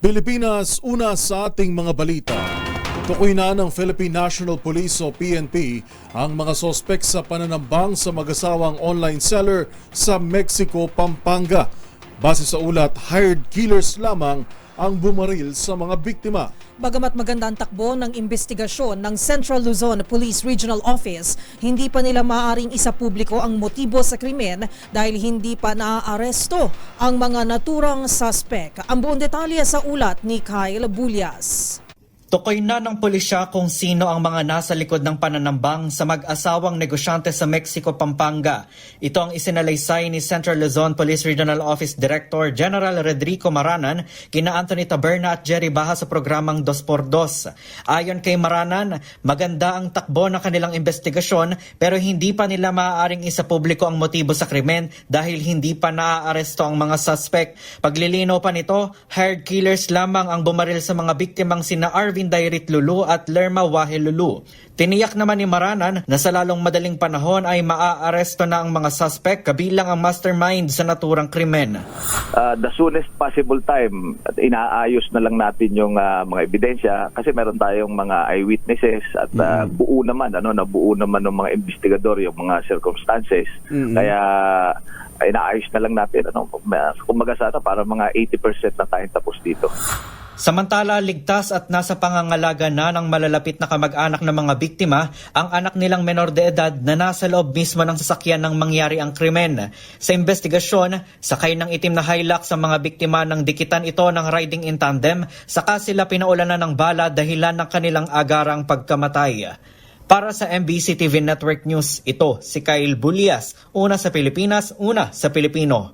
Pilipinas, una sa ating mga balita. Tukoy na ng Philippine National Police o PNP ang mga sospek sa pananambang sa mag-asawang online seller sa Mexico, Pampanga. Base sa ulat, hired killers lamang ang bumaril sa mga biktima. Bagamat maganda ang takbo ng investigasyon ng Central Luzon Police Regional Office, hindi pa nila maaaring isa publiko ang motibo sa krimen dahil hindi pa naaaresto ang mga naturang suspect. Ang buong detalye sa ulat ni Kyle Bulyas. Tukoy na ng pulisya kung sino ang mga nasa likod ng pananambang sa mag-asawang negosyante sa Mexico, Pampanga. Ito ang isinalaysay ni Central Luzon Police Regional Office Director General Rodrigo Maranan kina Anthony Taberna at Jerry Baha sa programang Dos por Dos. Ayon kay Maranan, maganda ang takbo ng kanilang investigasyon pero hindi pa nila maaaring isa publiko ang motibo sa krimen dahil hindi pa naaaresto ang mga suspect. Paglilinaw pa nito, hired killers lamang ang bumaril sa mga biktimang sina Arvin Dairit Lulu at Lerma Wahe Lulu. Tiniyak naman ni Maranan na sa lalong madaling panahon ay maaaresto na ang mga suspect kabilang ang mastermind sa naturang krimen. uh, the soonest possible time at inaayos na lang natin yung uh, mga ebidensya kasi meron tayong mga eyewitnesses at uh, buo naman ano na buo naman ng mga investigador yung mga circumstances kaya uh, inaayos na lang natin ano kumbaga sana para mga 80% na tayong tapos dito. Samantala, ligtas at nasa pangangalaga na ng malalapit na kamag-anak ng mga biktima ang anak nilang menor de edad na nasa loob mismo ng sasakyan ng mangyari ang krimen. Sa investigasyon, sakay ng itim na Hilux sa mga biktima ng dikitan ito ng riding in tandem, saka sila pinaulanan ng bala dahilan ng kanilang agarang pagkamatay. Para sa MBC TV Network News, ito si Kyle Bulias, una sa Pilipinas, una sa Pilipino.